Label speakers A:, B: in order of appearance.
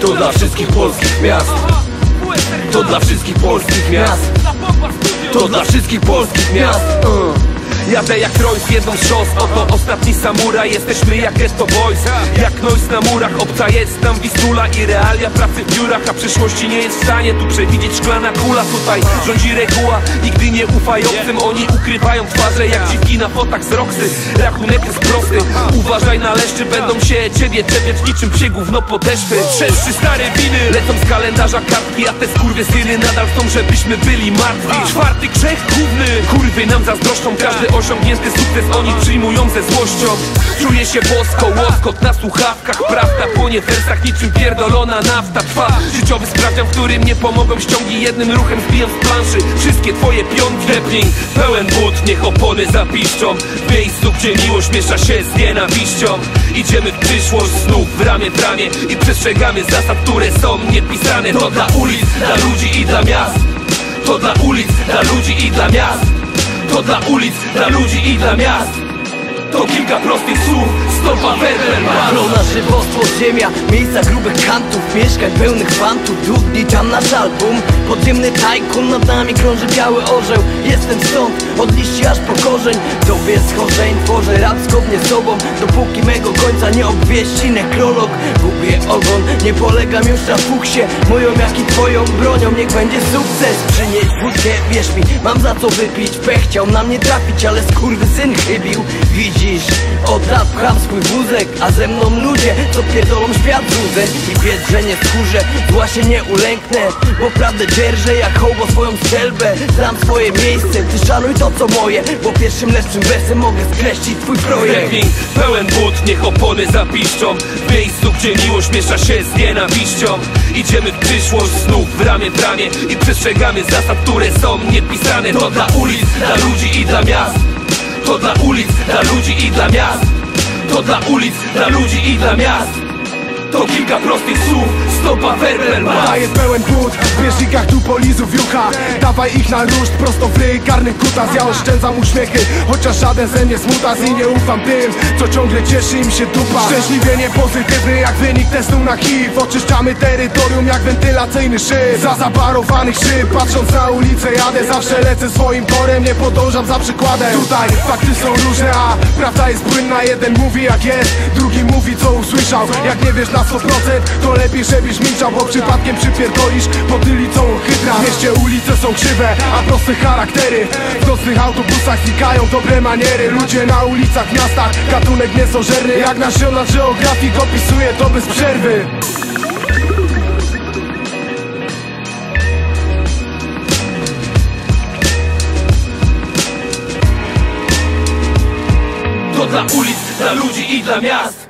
A: To dla wszystkich polskich miast. To dla wszystkich polskich miast. To dla wszystkich polskich miast. Uh. Jadę jak Royce jedną z szos. Oto ostatni samuraj, jesteśmy jak Ghetto Boys. Jak noise na murach, obca jest tam Wistula I realia pracy w biurach A przyszłości nie jest w stanie tu przewidzieć szklana kula. Tutaj rządzi reguła, nigdy nie ufaj obcym. Oni ukrywają twarze jak dziwki na fotach z Roxy. Rachunek jest prosty, uważaj na leszczy Będą się ciebie czepiać niczym psie gówno podeszwy. Trzeszczy stare winy, lecą z kalendarza kartki A te skurwysyny nadal chcą, żebyśmy byli martwi. Czwarty grzech główny, kurwy nam zazdroszczą Każdy osiągnięty sukces oni przyjmują ze złością. Czuję się bosko, łoskot na słuchawkach Prawda płonie w wersach niczym pierdolona nafta Trwa. Życiowy sprawdzian, w którym nie pomogą ściągi Jednym ruchem zbijam z planszy. Wszystkie twoje piątki Depling, pełen but, niech opony zapiszczą. W miejscu, gdzie miłość miesza się z nienawiścią. Idziemy w przyszłość znów w ramię w ramię I przestrzegamy zasad, które są niepisane. To dla ulic, dla ludzi i dla miast. To dla ulic, dla ludzi i dla miast to dla ulic, dla ludzi i dla miast. To kilka prostych słów, stopa werbel
B: Balona, żywostwo, ziemia, miejsca grubych kantów Mieszkań pełnych fantów, dudni tam nasz album Podziemny tajkun, nad nami krąży biały orzeł. Jestem stąd, od liści aż po korzeń. Tobie schorzeń, tworzę rap zgodnie z sobą Dopóki mego końca nie obwieści nekrolog. Gubię ogon, nie polegam już na fuksie. Moją jak i twoją bronią, niech będzie sukces. Przynieś wódkę, wierz mi, mam za co wypić. Pech chciał na mnie trafić, ale syn chybił. Widzisz, od lat pcham swój wózek A ze mną ludzie, co pierdolą świat złudzeń I wiedz, że nie skórzę, zła się nie ulęknę Bo prawdę dzierżę jak hołbo swoją strzelbę. Znam swoje miejsce, ty szanuj to co moje Bo pierwszym lepszym wersem mogę skreślić twój projekt.
A: Depling, pełen but, niech opony zapiszczą. W miejscu, gdzie miłość miesza się z nienawiścią. Idziemy w przyszłość znów w ramię w ramię I przestrzegamy zasad, które są niepisane. To dla ulic, dla ludzi i dla miast. To dla ulic, dla ludzi i dla miast To dla ulic, dla ludzi i dla miast. To kilka prostych słów, stopa werbel bas.
C: Daję pełen but, w bieżnikach tu polizów jucha Dawaj ich na ruszt, prosto w ryj, karny kutas. Ja oszczędzam uśmiechy, chociaż żaden ze mnie smutas I nie ufam tym, co ciągle cieszy im się dupa. Szczęśliwie nie pozytywny jak wynik testu na HIV. Oczyszczamy terytorium jak wentylacyjny szyb. Za zabarowanych szyb, patrząc na ulicę jadę. Zawsze lecę swoim torem, nie podążam za przykładem. Tutaj fakty są różne, a prawda jest płynna. Jeden mówi jak jest, drugi mówi co usłyszał. Jak nie wiesz na 100% to lepiej żebyś milczał Bo przypadkiem przypierdolisz pod tylicą chytra. W mieście ulice są krzywe, a proste charaktery. W nocnych autobusach znikają dobre maniery. Ludzie na ulicach, miastach, gatunek niesożerny Jak National Geographic opisuje to bez przerwy.
A: To dla ulic, dla ludzi i dla miast